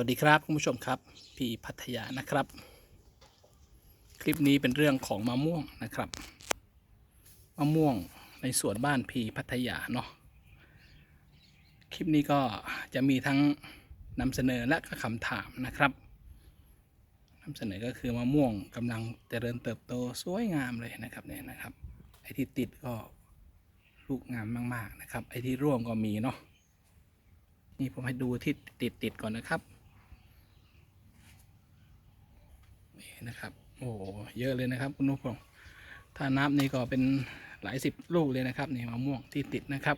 วัสดีครับคุณผู้ชมครับ พี่พัทยานะครับ คลิปนี้เป็นเรื่องของมะม่วงนะครับมะม่วงในสวนบ้านพี่พัทยาเนาะคลิปนี้ก็จะมีทั้งนำเสนอและก็คำถามนะครับนำเสนอก็คือมะม่วงกำลังเจริญเติบโตสวยงามเลยนะครับเนี่ยนะครับไอ้ที่ติดก็ลูกงามมาก ๆนะครับ ไอ้ที่ร่วงก็มีเนาะนี่ผมให้ดูที่ติดติดก่อนนะครับ นี่นะครับ โอ้โหเยอะเลยนะครับ คุณผู้ชมถ้านับนี่ก็เป็นหลายสิบลูกเลยนะครับนี่มะม่วงที่ติดนะครับ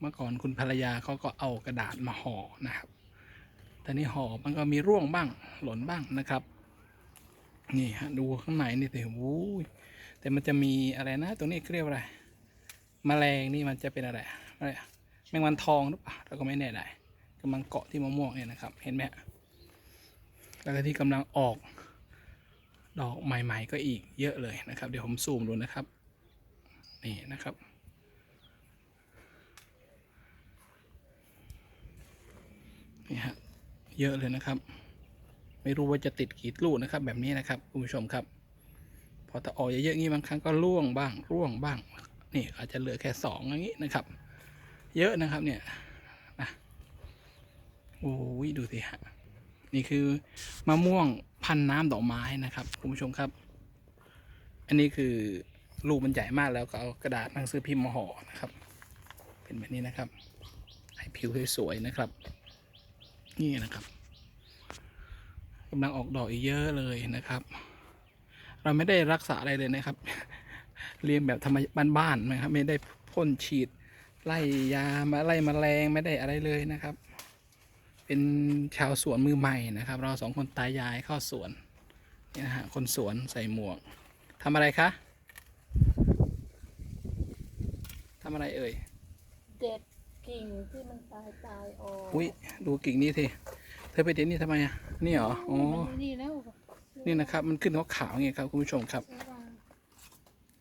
เมื่อก่อนคุณภรรยาเขาก็เอากระดาษมาห่อนะครับแต่นี่ห่อมันก็มีร่วงบ้างหล่นบ้างนะครับ นี่ฮะดูข้างในนี่สิโอ้ยแต่มันจะมีอะไรนะ ตรงนี้เรียกว่าอะไรแมลงนี่มันจะเป็นอะไรอะไรแมงวันทองหรือเปล่าเราก็ไม่แน่ใจกำลังเกาะที่มะม่วงเนี่ยนะครับ เห็นไหมฮะ แล้วก็ที่กำลังออกดอกใหม่ ๆ ก็อีกเยอะเลยนะครับ เดี๋ยวผมซูมดูนะครับ นี่นะครับ นี่ฮะเยอะเลยนะครับ ไม่รู้ว่าจะติดกี่ลูกนะครับ แบบนี้นะครับคุณผู้ชมครับ พอตะออกเยอะๆงี้บางครั้งก็ร่วงบ้าง ร่วงบ้าง นี่อาจจะเหลือแค่สองอย่างนี้นะครับ เยอะนะครับเนี่ยนะโอ้ยดูสิฮะ นี่คือมะม่วงพันน้ำดอกไม้นะครับคุณผู้ชมครับ อันนี้คือลูกมันใหญ่มากแล้วก็เอากระดาษหนังสือพิมพ์มาห่อนะครับ เป็นแบบนี้นะครับ ให้ผิวสวยๆนะครับ นี่นะครับกำลังออกดอกอีกเยอะเลยนะครับ เราไม่ได้รักษาอะไรเลยนะครับเรียนแบบธรรมบ้านๆนะครับ ไม่ได้พ่นฉีดไล่ยามาไล่แมลงไม่ได้อะไรเลยนะครับ เป็นชาวสวนมือใหม่นะครับ เราสองคนตายายเข้าสวนนี่นะฮะคนสวนใส่หมวกทำอะไรคะทำอะไรเอ่ยเด็ดกิ่งที่มันตายตายออกอุ้ยดูกิ่งนี้สิเธอไปเด็ดนี่ทำไมอะนี่เหรออ๋อมันนี่แล้วนี่นะครับ มันขึ้นขาวๆอย่างเงี้ยครับคุณผู้ชมครับใช่ป่ะ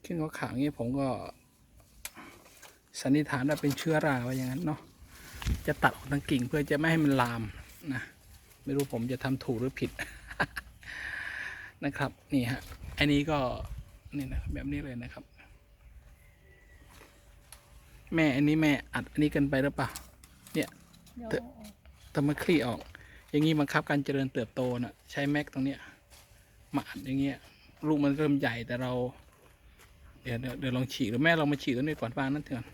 ขึ้นขาวๆอย่างเงี้ยผมก็สันนิษฐานว่าเป็นเชื้อราไว้อย่างนั้นเนาะ จะตัดออกทั้งกิ่งเพื่อจะไม่ให้มันลามนะไม่รู้ผมจะทำถูกหรือผิดนะครับนี่ฮะอันนี้ก็นี่นะครับแบบนี้เลยนะครับ แม่อันนี้แม่อัดอันนี้กันไปหรือเปล่าเดี๋ยวเถอะทำมาคลี่ออก อย่างนี้บังคับการเจริญเติบโตนะใช้แม็กตรงเนี้ยมาอัดอย่างเงี้ยลูกมันเริ่มใหญ่แต่เรา เดี๋ยวเดี๋ยวเดี๋ยวลองฉีกหรือแม่ลองมาฉีกตรงนี้ก่อนฟางนั่นเถอะ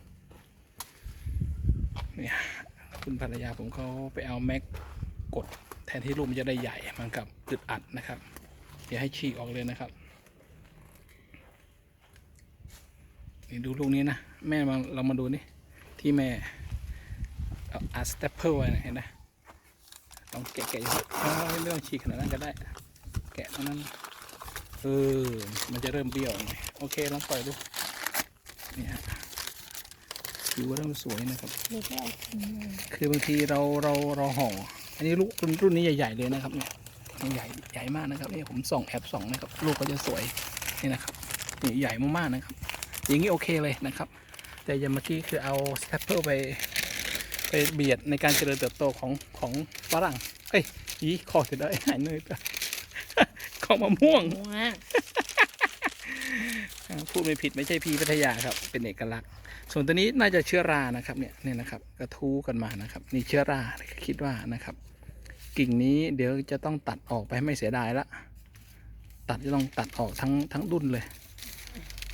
เนี่ย คุณภรรยาผมเขาไปเอาแม็กกดแทนที่ลูกมันจะได้ใหญ่มันกับอึดอัดนะครับ เดี๋ยวให้ฉีกออกเลยนะครับ นี่ดูลูกนี้นะ แม่มาเรามาดูนี่ที่แม่เอาอัดสเตปเปิลไว้เห็นไหมลองแกะแกะไม่ต้องฉีกขนาดนั้นก็ได้ แกะเท่านั้นเออมันจะเริ่มเบี้ยวโอเคลองปล่อยดูนี่ฮะ ผิวเริ่มสวยนะครับเดี๋ยวก็เอาทิ้งเลยคือบางทีเราเราเราห่อ อันนี้ลูกรุ่นรุ่นนี้ใหญ่ๆเลยนะครับเนี่ยใหญ่ใหญ่มากนะครับนี่ผมส่องแอบส่องนะครับลูกก็จะสวยนี่นะครับนี่ใหญ่มากๆนะครับ อย่างนี้โอเคเลยนะครับ แต่อย่างเมื่อกี้คือเอาสเตปเปิลไปไปเบียดในการเจริญเติบโตของของฝรั่งเอ้ยยีคอเสร็จแล้วหายเนยไปของมะม่วงหัวอ่า พูดไม่ผิดไม่ใช่พีพัทยาครับ เป็นเอกลักษณ์ ส่วนตัวนี้น่าจะเชื้อรานะครับเนี่ยเนี่ยนะครับกระทู้กันมานะครับนี่เชื้อราคิดว่านะครับ กิ่งนี้เดี๋ยวจะต้องตัดออกไปไม่เสียดายละ ตัดจะต้องตัดออกทั้งทั้งดุนเลย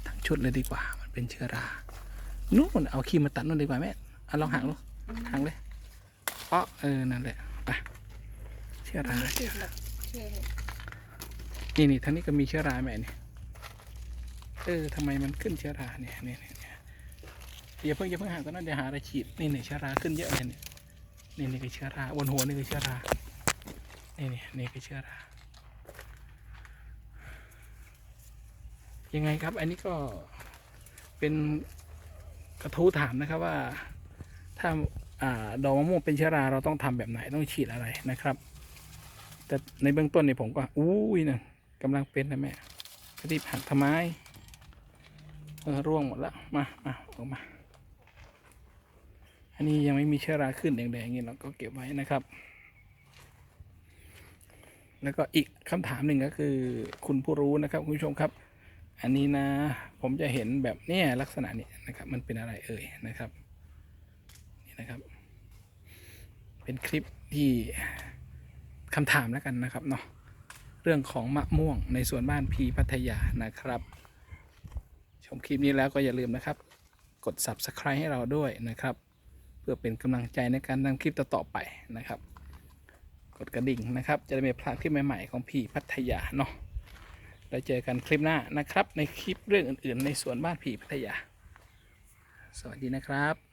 ทั้งชุดเลยดีกว่า มันเป็นเชื้อรานู่นเอาครีมมาตัดนู่นดีกว่าแม่เอาลองหักดูหักเลยเพราะเออนั่นแหละไปเชื้อราไม่ติดหรอกเชื่อเลยนี่นี่ทั้งนี้ก็มีเชื้อราแม่นี่ เออทำไมมันขึ้นเชื้อราเนี่ยเนี่ยเนี่ยเนี่ยอย่าเพิ่งอย่าเพิ่งหักตอนนั้นเดี๋ยวหาอะไรฉีดนี่เนี่ยเชื้อราขึ้นเยอะเลยเนี่ยนี่นี่คือเชื้อราบนหัวนี่คือเชื้อรานี่นี่นี่คือเชื้อรา ยังไงครับ อันนี้ก็เป็นกระทู้ถามนะครับว่าถ้าอ่าดอกมะม่วงเป็นเชื้อราเราต้องทำแบบไหนต้องฉีดอะไรนะครับ แต่ในเบื้องต้นเนี่ยผมก็ อุ้ยนะกำลังเป็นนะแม่รีบหักทำไม ร่วงหมดแล้วมามาออกมา อันนี้ยังไม่มีเชื้อราขึ้นแดงๆอย่างนี้เราก็เก็บไว้นะครับ แล้วก็อีกคำถามหนึ่งก็คือ คุณผู้รู้นะครับคุณผู้ชมครับ อันนี้นะ ผมจะเห็นแบบเนี้ยลักษณะนี้นะครับ มันเป็นอะไรเอ่ยนะครับนี่นะครับ เป็นคลิปที่คำถามแล้วกันนะครับเนาะเรื่องของมะม่วงในสวนบ้านพีพัทยานะครับ ชมคลิปนี้แล้วก็อย่าลืมนะครับ กด subscribe ให้เราด้วยนะครับ เพื่อเป็นกำลังใจในการทำคลิปต่อๆไปนะครับ กดกระดิ่งนะครับ จะได้ไม่พลาดคลิปใหม่ๆของพี่พัทยาเนาะแล้วเจอกันคลิปหน้านะครับ ในคลิปเรื่องอื่นๆ ในสวนบ้านพี่พัทยา สวัสดีนะครับ